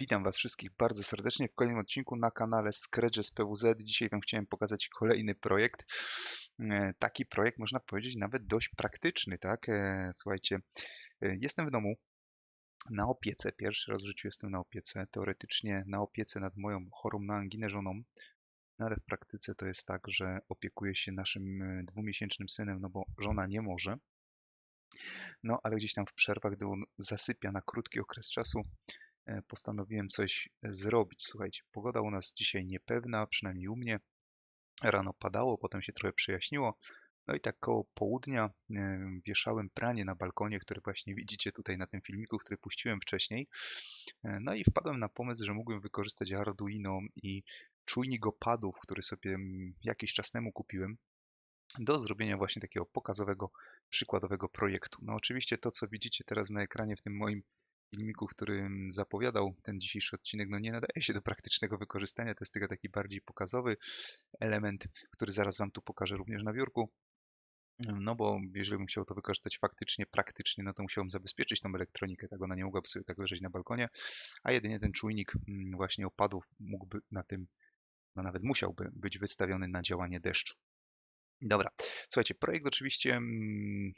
Witam Was wszystkich bardzo serdecznie w kolejnym odcinku na kanale Scratches PWZ. Dzisiaj Wam chciałem pokazać kolejny projekt. E, taki projekt można powiedzieć nawet dość praktyczny, tak? E, słuchajcie, e, jestem w domu na opiece. Pierwszy raz w życiu jestem na opiece. Teoretycznie na opiece nad moją chorą na anginę żoną. No ale w praktyce to jest tak, że opiekuję się naszym dwumiesięcznym synem, no bo żona nie może. No ale gdzieś tam w przerwach, gdy on zasypia na krótki okres czasu, postanowiłem coś zrobić. Słuchajcie, pogoda u nas dzisiaj niepewna, przynajmniej u mnie. Rano padało, potem się trochę przejaśniło. No i tak koło południa e, wieszałem pranie na balkonie, które właśnie widzicie tutaj na tym filmiku, który puściłem wcześniej. E, no i wpadłem na pomysł, że mógłbym wykorzystać Arduino i czujnik opadów, który sobie mm, jakiś czas temu kupiłem do zrobienia właśnie takiego pokazowego, przykładowego projektu. No oczywiście to, co widzicie teraz na ekranie w tym moim filmiku, w którym zapowiadał ten dzisiejszy odcinek, no nie nadaje się do praktycznego wykorzystania. To jest tylko taki bardziej pokazowy element, który zaraz Wam tu pokażę również na biurku. No bo jeżeli bym chciał to wykorzystać faktycznie, praktycznie, no to musiałbym zabezpieczyć tą elektronikę, tak ona nie mogłaby sobie tak leżeć na balkonie, a jedynie ten czujnik mm, właśnie opadów mógłby na tym, no nawet musiałby być wystawiony na działanie deszczu. Dobra, słuchajcie, projekt oczywiście mm,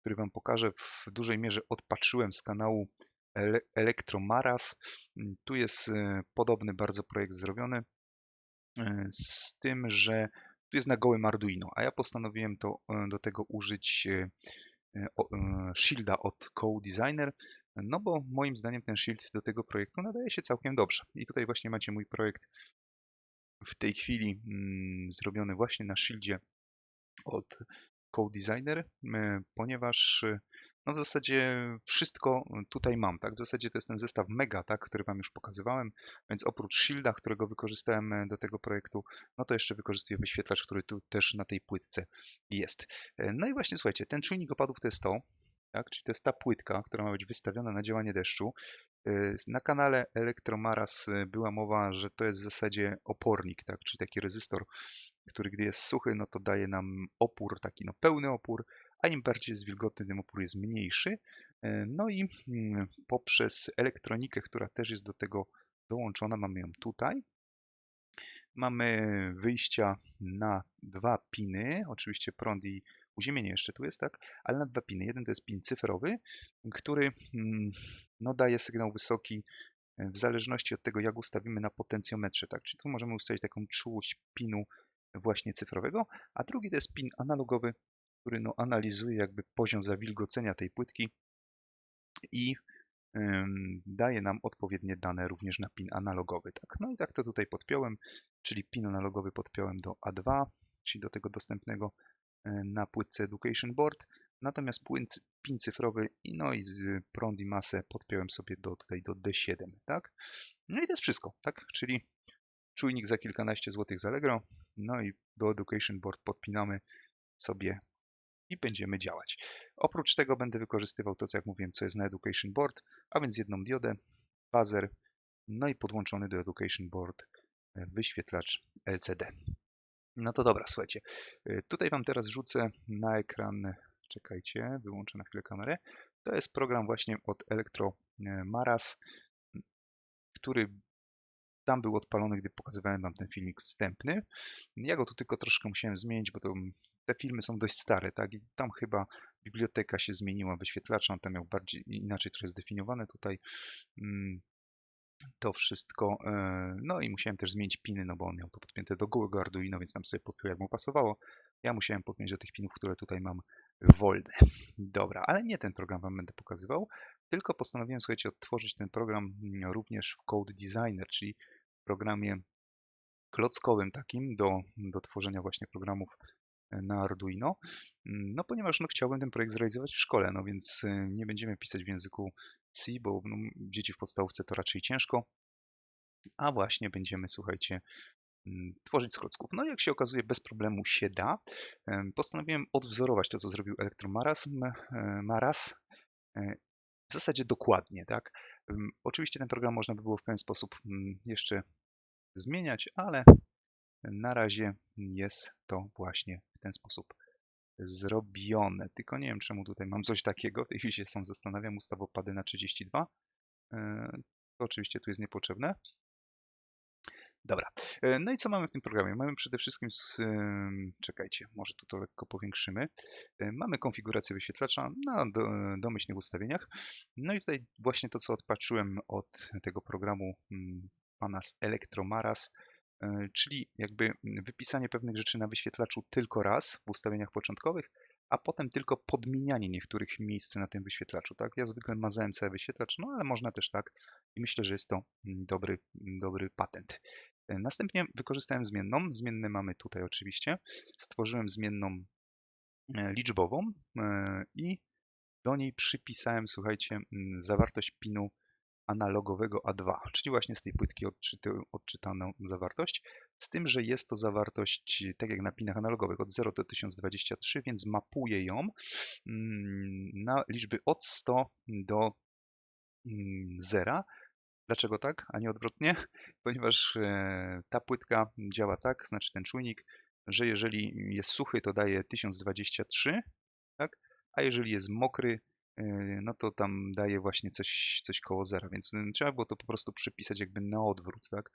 który Wam pokażę, w dużej mierze odpatrzyłem z kanału Elektromaras. Mm, tu jest e, podobny bardzo projekt zrobiony, e, z tym, że tu jest na gołym Arduino, a ja postanowiłem to, e, do tego użyć shielda od Co-Designer, no bo moim zdaniem ten shield do tego projektu nadaje się całkiem dobrze. I tutaj właśnie macie mój projekt w tej chwili mm, zrobiony właśnie na shieldzie od co-designer, ponieważ y, no w zasadzie wszystko tutaj mam, tak? W zasadzie to jest ten zestaw Mega, tak, który Wam już pokazywałem, więc oprócz Shielda, którego wykorzystałem e, do tego projektu, no to jeszcze wykorzystuję wyświetlacz, który tu też na tej płytce jest. E, no i właśnie słuchajcie, ten czujnik opadów to jest to, tak? Czyli to jest ta płytka, która ma być wystawiona na działanie deszczu. E, na kanale Elektromaras była mowa, że to jest w zasadzie opornik, tak? czyli taki rezystor który gdy jest suchy, no to daje nam opór, taki no pełny opór, a im bardziej jest wilgotny, tym opór jest mniejszy. E, no i mm, poprzez elektronikę, która też jest do tego dołączona, mamy ją tutaj. Mamy wyjścia na dwa piny, oczywiście prąd i uziemienie jeszcze tu jest, tak? Ale na dwa piny. Jeden to jest pin cyfrowy, który mm, no, daje sygnał wysoki e, w zależności od tego, jak ustawimy na potencjometrze, tak? Czyli tu możemy ustawić taką czułość pinu właśnie cyfrowego, a drugi to jest pin analogowy, który no, analizuje jakby poziom zawilgocenia tej płytki i daje nam odpowiednie dane również na pin analogowy. Tak? No i tak to tutaj podpiąłem, czyli pin analogowy podpiąłem do A2, czyli do tego dostępnego y, na płytce Education Board, natomiast pin cyfrowy i no i z prąd i masę podpiąłem sobie do, tutaj do D7, tak? No i to jest wszystko, tak? Czyli czujnik za kilkanaście złotych z no i do Education Board podpinamy sobie i będziemy działać. Oprócz tego będę wykorzystywał to, co jak mówiłem, co jest na Education Board, a więc jedną diodę, bazer, no i podłączony do Education Board e, wyświetlacz LCD. No to dobra, słuchajcie. E, tutaj Wam teraz rzucę na ekran, czekajcie, wyłączę na chwilę kamerę. To jest program właśnie od Electro Maras, który tam był odpalony, gdy pokazywałem Wam ten filmik wstępny. Ja go tu tylko troszkę musiałem zmienić, bo to, te filmy są dość stare, tak? I tam chyba biblioteka się zmieniła, wyświetlacza, on tam miał bardziej inaczej trochę zdefiniowane tutaj mm, to wszystko. E, no i musiałem też zmienić piny, no bo on miał to podpięte do gołego Arduino, więc tam sobie podpiął jak mu pasowało. Ja musiałem podpiąć do tych pinów, które tutaj mam wolne. Dobra, ale nie ten program Wam będę pokazywał, tylko postanowiłem, słuchajcie, odtworzyć ten program mm, również w Code Designer, czyli programie klockowym takim do, do tworzenia właśnie programów e, na Arduino, mm, no ponieważ no, chciałbym ten projekt zrealizować w szkole, no więc e, nie będziemy pisać w języku C, bo no, dzieci w podstawówce to raczej ciężko, a właśnie będziemy, słuchajcie, mm, tworzyć z klocków. No jak się okazuje, bez problemu się da. Postanowiłem odwzorować to, co zrobił Elektromaras, Maras, e, w zasadzie dokładnie, tak? Oczywiście ten program można by było w pewien sposób mm, jeszcze zmieniać, ale na razie jest to właśnie w ten sposób zrobione. Tylko nie wiem, czemu tutaj mam coś takiego. W tej chwili się sam zastanawiam. Ustawopady na 32. E, To oczywiście tu jest niepotrzebne. Dobra. E, no i co mamy w tym programie? Mamy przede wszystkim, czekajcie, może tu to lekko powiększymy. E, mamy konfigurację wyświetlacza na domyślnych ustawieniach. No i tutaj właśnie to, co odpatrzyłem od tego programu pana z Elektromaras, e, czyli jakby wypisanie pewnych rzeczy na wyświetlaczu tylko raz w ustawieniach początkowych, a potem tylko podmienianie niektórych miejsc na tym wyświetlaczu. Tak? Ja zwykle mazałem cały wyświetlacz, no ale można też tak i myślę, że jest to dobry, dobry patent. E, następnie wykorzystałem zmienną. Zmienne mamy tutaj oczywiście. Stworzyłem zmienną e, liczbową i do niej przypisałem, słuchajcie, zawartość pinu analogowego A2, czyli właśnie z tej płytki odczyty, odczytaną zawartość, z tym, że jest to zawartość, tak jak na pinach analogowych, od 0 do 1023, więc mapuję ją mm, na liczby od 100 do 0. Mm, Dlaczego tak, a nie odwrotnie? Ponieważ e, ta płytka działa tak, znaczy ten czujnik, że jeżeli jest suchy, to daje 1023, tak? a jeżeli jest mokry, no to tam daje właśnie coś, coś koło zera, więc trzeba było to po prostu przypisać jakby na odwrót, tak?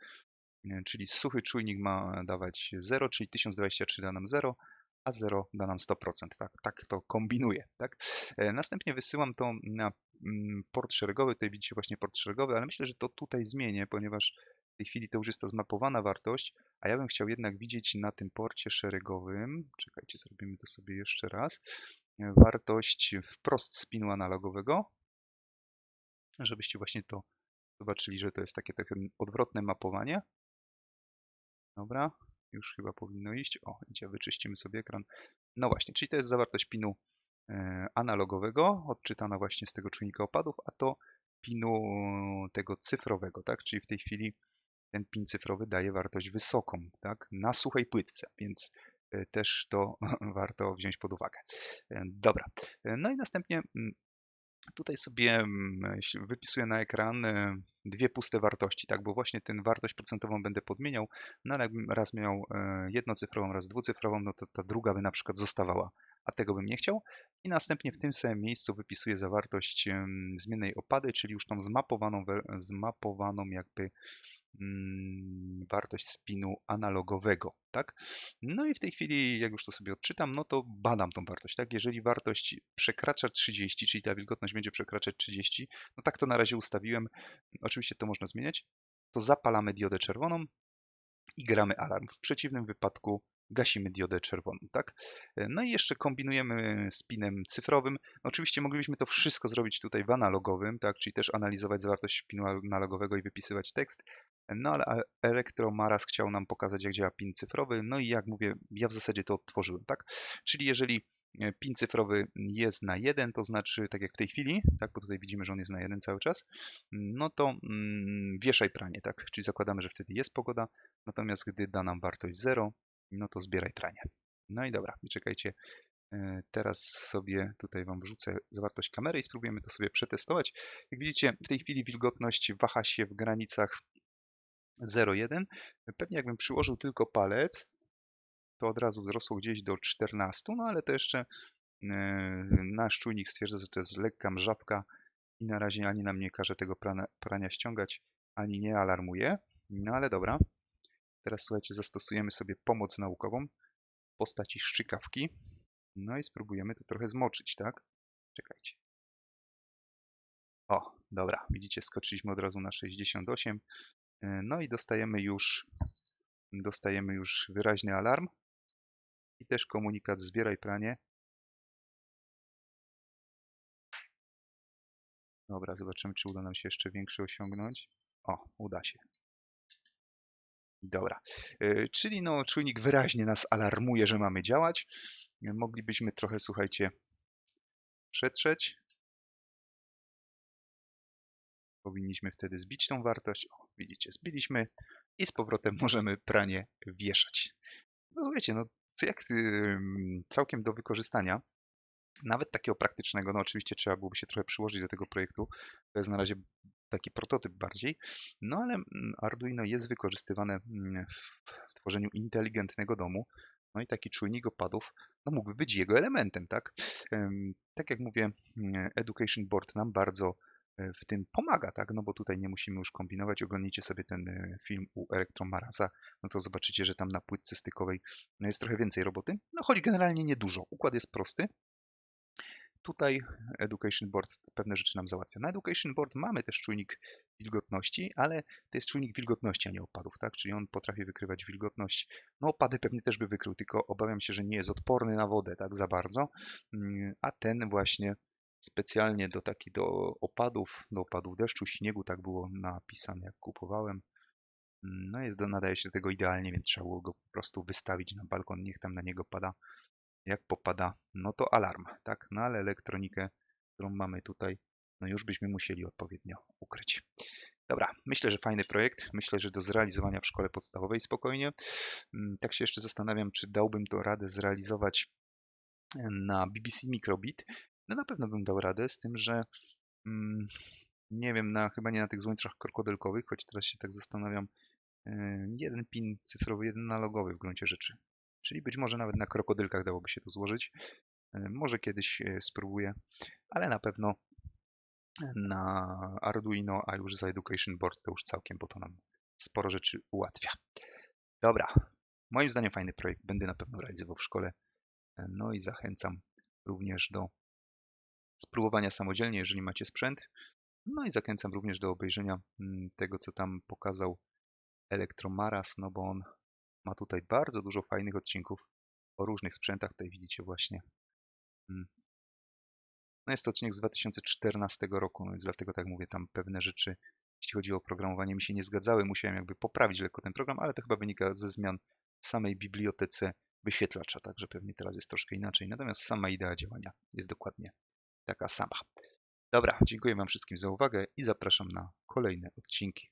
E, czyli suchy czujnik ma dawać 0, czyli 1023 da nam 0, a 0 da nam 100%. Tak, tak to kombinuję. Tak? Następnie wysyłam to na Mm, port szeregowy, tutaj widzicie właśnie port szeregowy, ale myślę, że to tutaj zmienię, ponieważ w tej chwili to już jest ta zmapowana wartość, a ja bym chciał jednak widzieć na tym porcie szeregowym, czekajcie, zrobimy to sobie jeszcze raz, wartość wprost spinu analogowego, żebyście właśnie to zobaczyli, że to jest takie trochę odwrotne mapowanie. Dobra, już chyba powinno iść. O, idzie, wyczyścimy sobie ekran. No właśnie, czyli to jest zawartość pinu E, analogowego, odczytana właśnie z tego czujnika opadów, a to pinu tego cyfrowego, tak? Czyli w tej chwili ten pin cyfrowy daje wartość wysoką, tak? Na suchej płytce, więc też to warto wziąć pod uwagę. E, dobra, no i następnie mm, tutaj sobie mm, wypisuję na ekran dwie puste wartości, tak, bo właśnie tę wartość procentową będę podmieniał, no ale jakbym raz miał jednocyfrową, raz dwucyfrową, no to ta druga by na przykład zostawała a tego bym nie chciał. I następnie w tym samym miejscu wypisuję zawartość zmiennej opady, czyli już tą zmapowaną, zmapowaną jakby wartość spinu analogowego, tak? No i w tej chwili, jak już to sobie odczytam, no to badam tą wartość, tak? Jeżeli wartość przekracza 30, czyli ta wilgotność będzie przekraczać 30, no tak to na razie ustawiłem, oczywiście to można zmieniać, to zapalamy diodę czerwoną i gramy alarm. W przeciwnym wypadku gasimy diodę czerwoną, tak? No i jeszcze kombinujemy z pinem cyfrowym. Oczywiście moglibyśmy to wszystko zrobić tutaj w analogowym, tak? Czyli też analizować zawartość pinu analogowego i wypisywać tekst. No ale Electromaras chciał nam pokazać, jak działa pin cyfrowy. No i jak mówię, ja w zasadzie to odtworzyłem, tak? Czyli jeżeli e, pin cyfrowy jest na 1, to znaczy, tak jak w tej chwili, tak, bo tutaj widzimy, że on jest na 1 cały czas, no to mm, wieszaj pranie, tak, czyli zakładamy, że wtedy jest pogoda, natomiast gdy da nam wartość 0, no to zbieraj pranie. No i dobra, i czekajcie, e, teraz sobie tutaj Wam wrzucę zawartość kamery i spróbujemy to sobie przetestować. Jak widzicie, w tej chwili wilgotność waha się w granicach 0,1. Pewnie jakbym przyłożył tylko palec, to od razu wzrosło gdzieś do 14, no ale to jeszcze e, nasz czujnik stwierdza, że to jest lekka mrzawka i na razie ani nam nie każe tego prania ściągać, ani nie alarmuje. No ale dobra, Teraz słuchajcie, zastosujemy sobie pomoc naukową w postaci szczykawki. No i spróbujemy to trochę zmoczyć, tak? Czekajcie. O, dobra, widzicie, skoczyliśmy od razu na 68. E, no i dostajemy już, dostajemy już wyraźny alarm i też komunikat zbieraj pranie. Dobra, zobaczymy, czy uda nam się jeszcze większy osiągnąć. O, uda się. Dobra, e, czyli no, czujnik wyraźnie nas alarmuje, że mamy działać. Moglibyśmy trochę, słuchajcie, przetrzeć. Powinniśmy wtedy zbić tą wartość. O, widzicie, zbiliśmy i z powrotem możemy pranie wieszać. No słuchajcie, no co jak całkiem do wykorzystania. Nawet takiego praktycznego, no oczywiście trzeba byłoby się trochę przyłożyć do tego projektu. To jest na razie taki prototyp bardziej, no ale mm, Arduino jest wykorzystywane mm, w tworzeniu inteligentnego domu, no i taki czujnik opadów no mógłby być jego elementem, tak? Tak jak mówię, mm, Education Board nam bardzo w tym pomaga, tak? No bo tutaj nie musimy już kombinować. Oglądnijcie sobie ten e, film u Elektromarasa, no to zobaczycie, że tam na płytce stykowej no jest trochę więcej roboty. No choć generalnie niedużo. Układ jest prosty. Tutaj Education Board pewne rzeczy nam załatwia. Na Education Board mamy też czujnik wilgotności, ale to jest czujnik wilgotności, a nie opadów, tak? Czyli on potrafi wykrywać wilgotność. No opady pewnie też by wykrył, tylko obawiam się, że nie jest odporny na wodę tak za bardzo, mm, a ten właśnie specjalnie do takich do opadów, do opadów deszczu, śniegu, tak było napisane jak kupowałem. No jest do, nadaje się do tego idealnie, więc trzeba było go po prostu wystawić na balkon, niech tam na niego pada jak popada, no to alarm, tak? No ale elektronikę, którą mamy tutaj, no już byśmy musieli odpowiednio ukryć. Dobra, myślę, że fajny projekt. Myślę, że do zrealizowania w szkole podstawowej spokojnie. Mm, tak się jeszcze zastanawiam, czy dałbym to radę zrealizować na BBC Microbit. No na pewno bym dał radę, z tym, że mm, nie wiem, na, chyba nie na tych złączach krokodylkowych, choć teraz się tak zastanawiam, e, jeden pin cyfrowy, jeden analogowy w gruncie rzeczy. Czyli być może nawet na krokodylkach dałoby się to złożyć. E, może kiedyś e, spróbuję, ale na pewno na Arduino, a już za Education Board to już całkiem, bo to nam sporo rzeczy ułatwia. Dobra, moim zdaniem fajny projekt, będę na pewno realizował w szkole. No i zachęcam również do spróbowania samodzielnie, jeżeli macie sprzęt. No i zachęcam również do obejrzenia mm, tego, co tam pokazał Elektromaras, no bo on ma tutaj bardzo dużo fajnych odcinków o różnych sprzętach. Tutaj widzicie właśnie. Mm. No jest to odcinek z 2014 roku, no więc dlatego tak mówię, tam pewne rzeczy, jeśli chodzi o programowanie, mi się nie zgadzały. Musiałem jakby poprawić lekko ten program, ale to chyba wynika ze zmian w samej bibliotece wyświetlacza, także pewnie teraz jest troszkę inaczej. Natomiast sama idea działania jest dokładnie taka sama. Dobra, dziękuję Wam wszystkim za uwagę i zapraszam na kolejne odcinki.